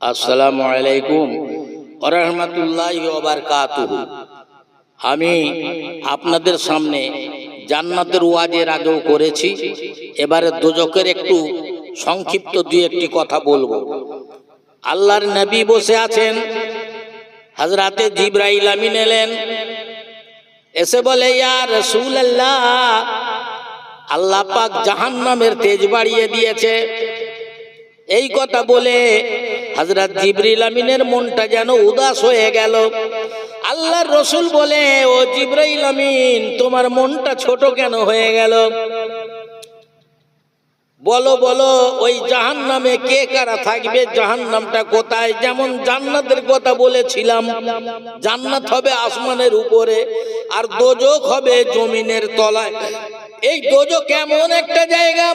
আসসালামু আলাইকুম রহমতুল্লাহ বারকাতুহু। আমি আপনাদের সামনে জান্নাতের ওয়াজের আগেও করেছি, এবারে দুজকের একটু সংক্ষিপ্ত দুই একটি কথা বলব। আল্লাহর নবী বসে আছেন হাজরাতে জিব্রাইল আমিন এলেন। এসে বলে, ইয়া রাসূলুল্লাহ, আল্লাহ পাক জাহান্নামের তেজ বাড়িয়ে দিয়েছে। এই কথা বলে হজরত জিবরিল আমিনের মনটা যেন উদাস হয়ে গেল। আল্লাহর রসুল বলে, ও জিব্রাইল আমিন, তোমার মনটা ছোট কেন হয়ে গেল? বলো বলো, ওই জাহান নামে কে কারা থাকবে? জাহান নামটা কোথায়? যেমন জান্নাতের কথা বলেছিলাম, জান্নাত হবে আসমানের উপরে আর দোজক হবে জমিনের তলায়। এই দোজক এমন একটা জায়গা?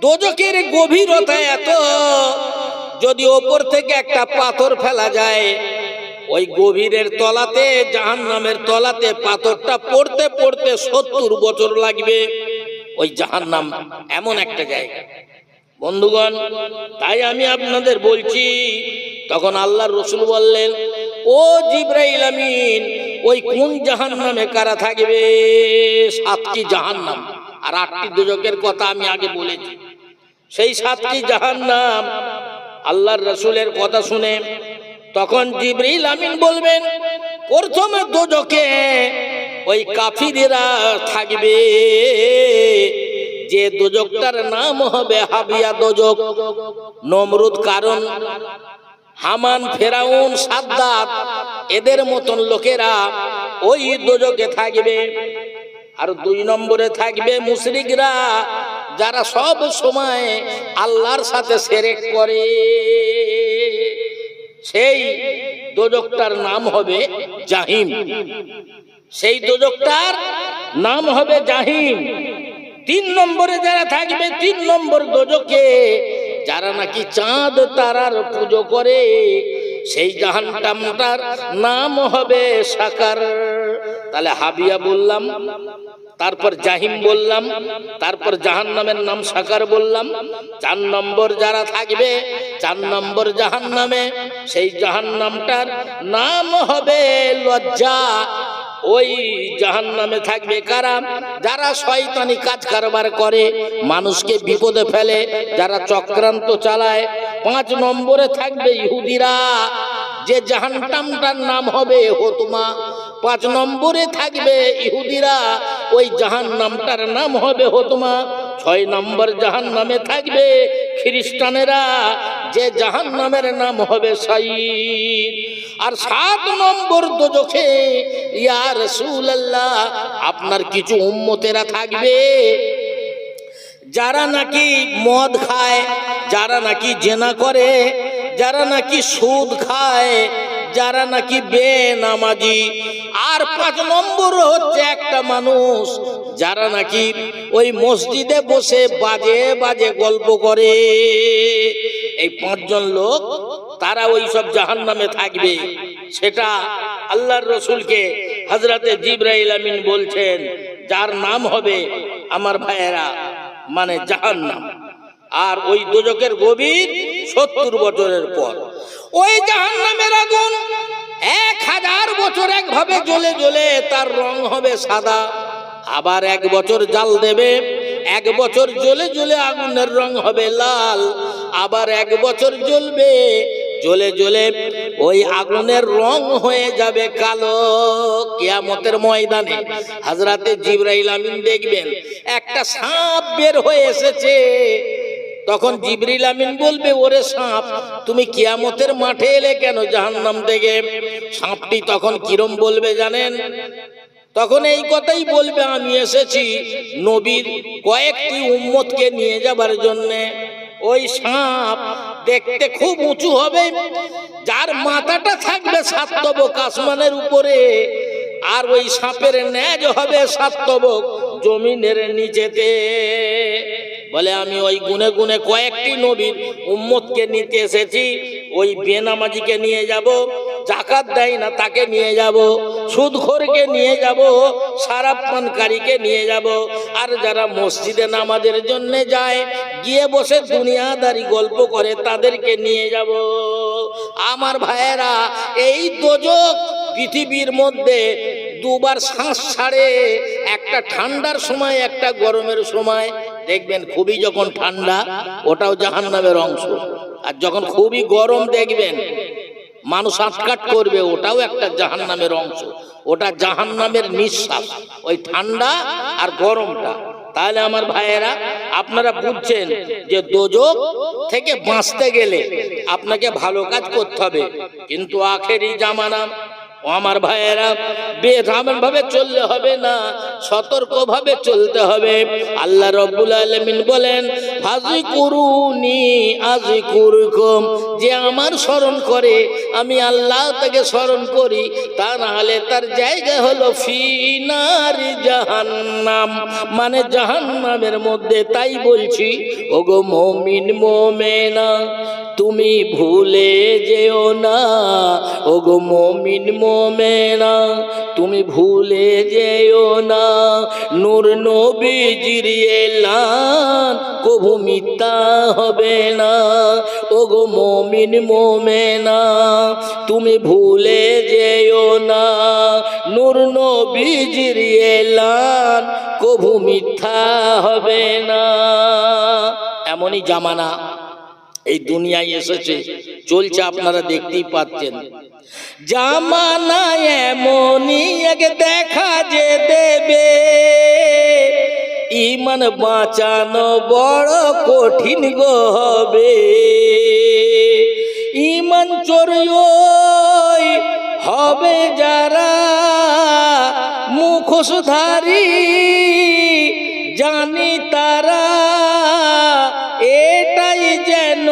দোজকের গভীরতা এত যদি ওপর থেকে একটা পাথর ফেলা যায়, ওই গভীরের তলাতে জাহান নামের তলাতে পাথরটা পড়তে পড়তে সত্তর বছর লাগবে। ওই জাহান নাম এমন একটা জায়গা। বন্ধুগণ, তাই আমি আপনাদের বলছি, তখন আল্লাহর রসুল বললেন, ও জিব্রাইল আমিন, ওই কোন জাহান নামে কারা থাকবে? সাতটি জাহান নাম আর আটটি দুজকের কথা আমি আগে বলেছি। সেই সাতটি জাহান নাম আল্লাহর রসুলের কথা শুনে তখন জিব্রাইল আমিন বলবেন, প্রথমে দোজকে ওই কাফিরেরা থাকবে, যে দোজকটার নাম হবে হাবিয়া দোজক, নমরুদ কারণ, হামান, ফেরাউন, সাদ্দাত, এদের মতন লোকেরা ওই দোজকে থাকবে। আর দুই নম্বরে থাকবে মুশরিকরা যারা সব সময় আল্লাহর সাথে সেরেক করে, সেই দোজকটার নাম হবে জাহিম। সেই দোজকটার নাম হবে জাহিম। তিন নম্বরে যারা থাকবে, তিন নম্বর দোজকে যারা নাকি চাঁদ তারার পুজো করে, সেই জাহান্নামটার নাম হবে সাকার। তাহলে হাবিয়া বললাম তারপর জাহিম বললাম, তারপর জাহান নামের নাম সাকার বললাম, চার নম্বর যারা থাকবে, চার নম্বর জাহান নামে সেই জাহান নামটার নাম হবে লজ্জা। ওই জাহান নামে থাকবে কারা? যারা শয়তানি কাজ কারবার করে, মানুষকে বিপদে ফেলে, যারা চক্রান্ত চালায়। পাঁচ নম্বরে থাকবে ইহুদিরা, যে জাহান্নামটার নাম হবে হতুমা। পাঁচ নম্বরে থাকবে ইহুদিরা ওই জাহান নামটার নাম হবে হতুমা। ছয় নম্বর জাহান নামে থাকবে খ্রিস্টানেরা, যে জাহান নামের নাম হবে সাইদ আর সাত নম্বর দোজখে, ইয়া রাসূলুল্লাহ, আপনার কিছু উম্মতেরা থাকবে, যারা নাকি মদ খায়, যারা নাকি জেনা করে, যারা নাকি সুদ খায় যারা নাকি বেনামাজি। আর পাঁচ নম্বর হচ্ছে একটা মানুষ, যারা নাকি ওই মসজিদে বসে বাজে বাজে গল্প করে। এই পাঁচজন লোক, তারা ওই সব জাহান নামে থাকবে। সেটা আল্লাহর রসুলকে হজরতে জিব্রাইল আমিন বলছেন, যার নাম হবে আমার ভাইয়েরা মানে জাহান্নাম। আর ওই দোজকের গভীর সত্তর বছরের পর। ওই জাহান্নামের আগুন এক হাজার বছর একভাবে জ্বলে জ্বলে তার রং হবে সাদা। আবার এক বছর জাল দেবে, এক বছর জ্বলে জ্বলে আগুনের রং হবে লাল। আবার এক বছর জ্বলবে, জ্বলে জ্বলে ওই আগুনের রং হয়ে যাবে কালো। কেয়ামতের ময়দানে হাজরাতে জিব্রাইল আমিন দেখবেন, একটা সাপ বের হয়ে এসেছে। তখন জিবরিল আমিন বলবে, ওরে সাপ, তুমি কিয়ামতের মাঠে এলে কেন জাহান্নাম থেকে? সাপটি তখন কিরম বলবে জানেন? তখন এই কথাই বলবে, আমি এসেছি নবীর কয়েকটি উম্মতকে নিয়ে যাবার জন্যে। ওই সাপ দেখতে খুব উঁচু হবে, যার মাথাটা থাকবে সাতবক আসমানের উপরে, আর ওই সাপের ন্যাজ হবে সাতবক জমিনের নিচেতে। বলে, আমি ওই গুনে গুনে কয়েকটি নবীর উম্মতকে নিতে এসেছি। ওই বেনামাজিকে নিয়ে যাব জাকাত দেয় না তাকে নিয়ে যাব, সুদখোরকে নিয়ে যাব সারাপ পানকারীকে নিয়ে যাব। আর যারা মসজিদে নামাজের জন্য যায়, গিয়ে বসে দুনিয়াদারি গল্প করে তাদেরকে নিয়ে যাব। আমার ভাইয়েরা, এই দোজক পৃথিবীর মধ্যে দুবার শ্বাস ছাড়ে, একটা ঠান্ডার সময়, একটা গরমের সময় দেখবেন খুবই যখন ঠান্ডা, ওটাও জাহান্নামের অংশ। আর যখন খুবই গরম দেখবেন, মানুষ আটকাট করবে, ওটাও একটা জাহান নামের অংশ। ওটা জাহান্নামের নিঃশ্বাস, ওই ঠান্ডা আর গরমটা। তাহলে আমার ভাইয়েরা, আপনারা বুঝছেন যে দোজক থেকে বাঁচতে গেলে আপনাকে ভালো কাজ করতে হবে। কিন্তু আখেরি জামানা ও আমার ভাইয়েরা বেধামন ভাবে চললে হবে না সতর্ক ভাবে চলতে হবে। আল্লাহ রব্বুল আলমিন বলেন হাজি কুরুনি আজি কুরুকুম যে আমার স্মরণ করে, আমি আল্লাহ তাকে স্মরণ করি, তা না হলে তার জায়গা হলো ফিনার জাহান্নাম। মানে জাহান্নামের মধ্যে, তাই বলছি, ওগো মমিন, মোমেনা, তুমি ভুলে যেও না, ওগো মমিন মোমেনা তুমি ভুলে যেও না। নূর নবীজির এলান কভু মিথ্যা হবে না। ওগো মমিন মোমেনা, তুমি ভুলে যেও না। নূর নবীজির এলান কভু মিথ্যা হবে না। এমনই জামানা এই দুনিয়ায় এসেছে, চলছে, আপনারা দেখতেই পাচ্ছেন। জামানা এমনই এক দেখা যে দেবে। ইমান বাঁচানো বড় কঠিন গো হবে। ইমান চোরই হবে যারা মুখোশধারী, জানি তারা এটাই যেন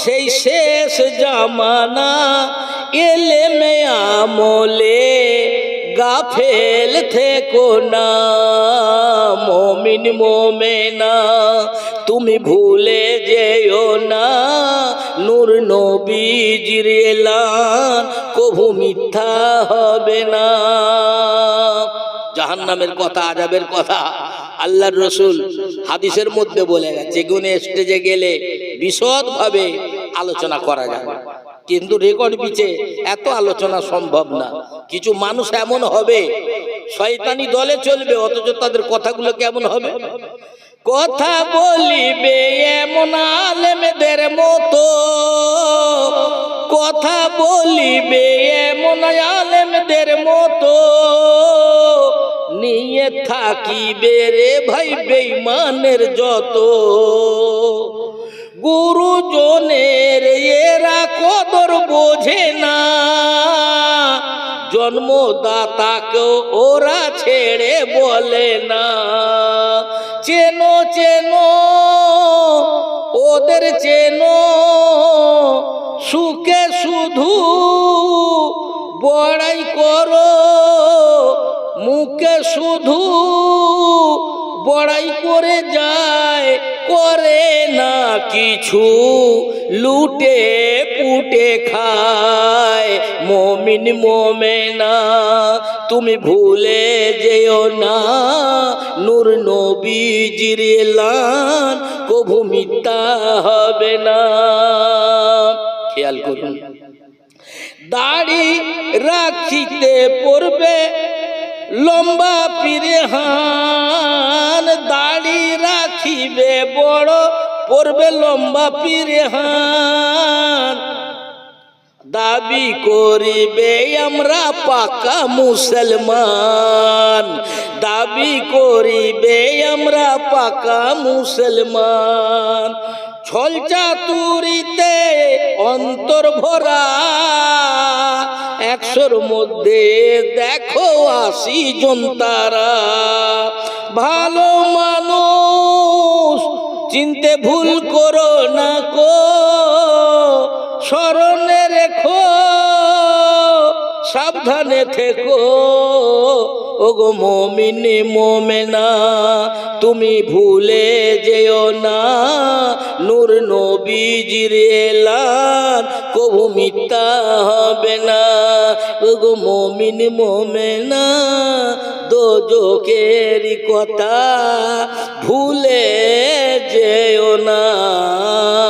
সেই শেষ জামানা। এলে মে আমলে গাফেল থেকো না। মমিন মোমেনা, তুমি ভুলে যেও না। নূর নবীজির এলান কভু মিথ্যা হবে না। জাহান্নামের কথা আজাবের কথা আল্লাহর রসুল হাদিসের মধ্যে বলে গেছে গুনে স্টেজে গেলে বিশদভাবে আলোচনা করা যাবে। কিন্তু রেকর্ড পিছে এত আলোচনা সম্ভব না। কিছু মানুষ এমন হবে, শয়তানি দলে চলবে, অথচ তাদের কথাগুলো কেমন হবে? কথা বলিবে এমন আলেমেদের মতো, কথা বলিবে এমন আলেমদের মতো, নিয়ে থাকিবে রে ভাই বেইমানের যত। গুরুজনের জন্মদাতাকেও ওরা ছেড়ে বলে না। চেনো চেনো, ওদের চেনো, সুখে শুধু বড়াই করো, মুখে শুধু বড়াই করে যায়, করে না কিছু লুটে পুটে খায়। মমিন মোমেনা, তুমি ভুলে যেও না। নূর নবীজির এলান, কভু মিথ্যা হবে না। খেয়াল করুন। দাড়ি রাখিতে পড়বে, লম্বা পীরে হান দাড়ি রাখিবে বড় পড়বে লম্বা পীরে হান দাবি করিবে আমরা পাকা মুসলমান। দাবি করিবে আমরা পাকা মুসলমান। ছল চাতুরিতে অন্তর ভরা, একশোর মধ্যে দেখো আশি জন তারা। ভালো মানুষ চিনতে ভুল করো না কো। স্মরণে রেখো, সাবধানে থেকো। ওগো মমিনে, মোমেনা, তুমি ভুলে যেও না। নূর নবীজির এলান কবু মিথ্যা হবে না। ওগো মমিন, মোমেনা দোজকের কথা ভুলে না।